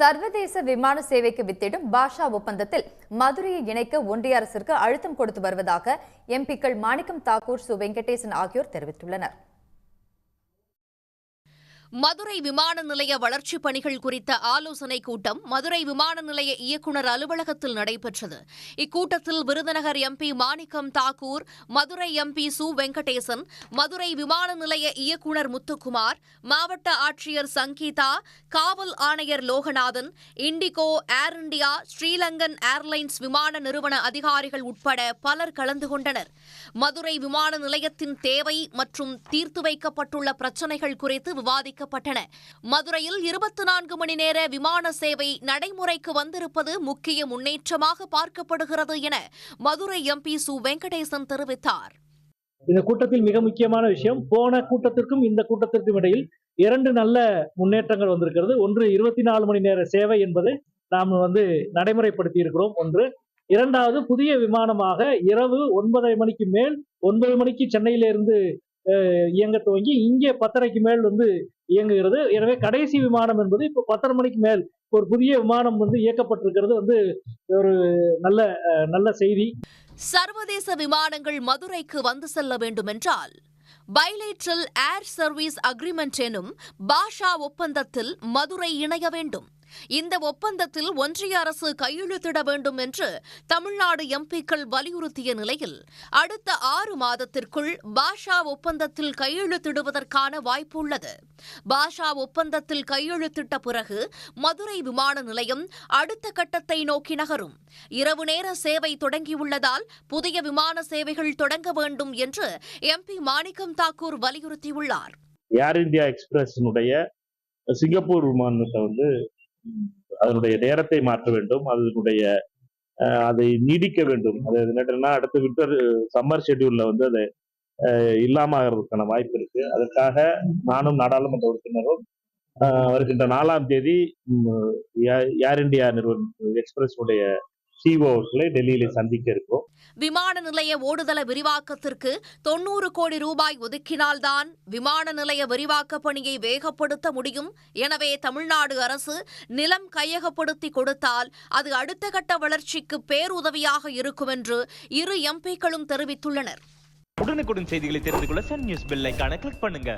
சர்வதேச விமான சேவைக்கு வித்திடும் பாஷா ஒப்பந்தத்தில் மதுரையை இணைக்க ஒன்றிய அரசிற்கு அழுத்தம் கொடுத்து வருவதாக எம்பிக்கள் மாணிக்கம் தாக்கூர் சு. வெங்கடேசன் ஆகியோர் தெரிவித்துள்ளனர். மதுரை விமான நிலைய வளர்ச்சிப் பணிகள் குறித்த ஆலோசனைக் கூட்டம் மதுரை விமான நிலைய இயக்குநர் அலுவலகத்தில் நடைபெற்றது. இக்கூட்டத்தில் விருதுநகர் எம்பி மாணிக்கம் தாக்கூர் மதுரை எம்பி சு வெங்கடேசன் மதுரை விமான நிலைய இயக்குநர் முத்துக்குமார் மாவட்ட ஆட்சியர் சங்கீதா காவல் ஆணையர் Loganathan IndiGo Air India SriLankan airlines விமான நிறுவன அதிகாரிகள் உட்பட பலர் கலந்து கொண்டனர். மதுரை விமான நிலையத்தின் தேவை மற்றும் தீர்த்து வைக்கப்பட்டுள்ள பிரச்சினைகள் குறித்து விவாதிக்கப்பட்டன மதுரையில் இருபத்தி நான்கு மணி நேர விமான சேவை நடைமுறைக்கு வந்திருப்பது முக்கிய முன்னேற்றமாக பார்க்கப்படுகிறது என மதுரை எம்பி சு. வெங்கடேசன் தெரிவித்தார். இந்த கூட்டத்தில் மிக முக்கியமான விஷயம் போன கூட்டத்திற்கும் இந்த கூட்டத்திற்கும் இடையில் இரண்டு நல்ல முன்னேற்றங்கள் வந்திருக்கிறது. ஒன்று இருபத்தி நாலு மணி நேர சேவை என்பது நாம் வந்து நடைமுறைப்படுத்தி இருக்கிறோம் ஒன்று. இரண்டாவது புதிய விமானமாக இரவு ஒன்பதரை மணிக்கு மேல் ஒன்பது மணிக்கு சென்னையிலிருந்து இயங்க துவங்கி இங்கே பத்தரைக்கு மேல் வந்து இயங்குகிறது. எனவே கடைசி விமானம் என்பது இப்போ பத்தரை மணிக்கு மேல் ஒரு புதிய விமானம் வந்து இயக்கப்பட்டிருக்கிறது வந்து ஒரு நல்ல நல்ல செய்தி. சர்வதேச விமானங்கள் மதுரைக்கு வந்து செல்ல வேண்டுமென்றால் பைலேட்ரல் ஏர் சர்வீஸ் அக்ரிமெண்ட் எனும் பாஷா ஒப்பந்தத்தில் மதுரை இணைய வேண்டும். இந்த ஒப்பந்தத்தில் ஒன்றிய அரசு கையெழுத்திட வேண்டும் என்று தமிழ்நாடு எம்பிக்கள் வலியுறுத்திய நிலையில் அடுத்த ஆறு மாதத்திற்குள் பாஷா ஒப்பந்தத்தில் கையெழுத்திடுவதற்கான வாய்ப்பு உள்ளது. பாஷா ஒப்பந்தத்தில் கையெழுத்திட்ட பிறகு மதுரை விமான நிலையம் அடுத்த கட்டத்தை நோக்கி நகரும். இரவு நேர சேவை தொடங்கியுள்ளதால் புதிய விமான சேவைகள் தொடங்க வேண்டும் என்று எம்பி மாணிக்கம் தாக்கூர் வலியுறுத்தியுள்ளார். ஏர் இந்தியா எக்ஸ்பிரஸினுடைய சிங்கப்பூர் விமானத்தை வந்து அதனுடைய நேரத்தை மாற்ற வேண்டும் அதனுடைய அதை நீடிக்க வேண்டும். அது என்னன்னா அடுத்த வின்டர் சம்மர் ஷெட்யூல்ல வந்து அது அஹ், இல்லாம ஆகிறதுக்கான வாய்ப்பு இருக்கு. அதற்காக நானும் நாடாளுமன்ற உறுப்பினரும் வருகின்ற நாலாம் தேதி ஏர் இந்தியா நிறுவனம் எக்ஸ்பிரஸ் உடைய சிஓக்களை டெல்லியில சந்திக்க இருக்கோம். விமான நிலைய ஓடுதள விரிவாக்கத்திற்கு தொன்னூறு கோடி ரூபாய் ஒதுக்கினால்தான் விமான நிலைய விரிவாக்க பணியை வேகப்படுத்த முடியும். எனவே தமிழ்நாடு அரசு நிலம் கையகப்படுத்தி கொடுத்தால் அது அடுத்த கட்ட வளர்ச்சிக்கு பேருதவியாக இருக்கும் என்று இரு எம்பிக்களும் தெரிவித்துள்ளனர். உடனுக்குடன் செய்திகளை தெரிந்து கொள்ள சன் நியூஸ் பெல் ஐகானை கிளிக் பண்ணுங்க.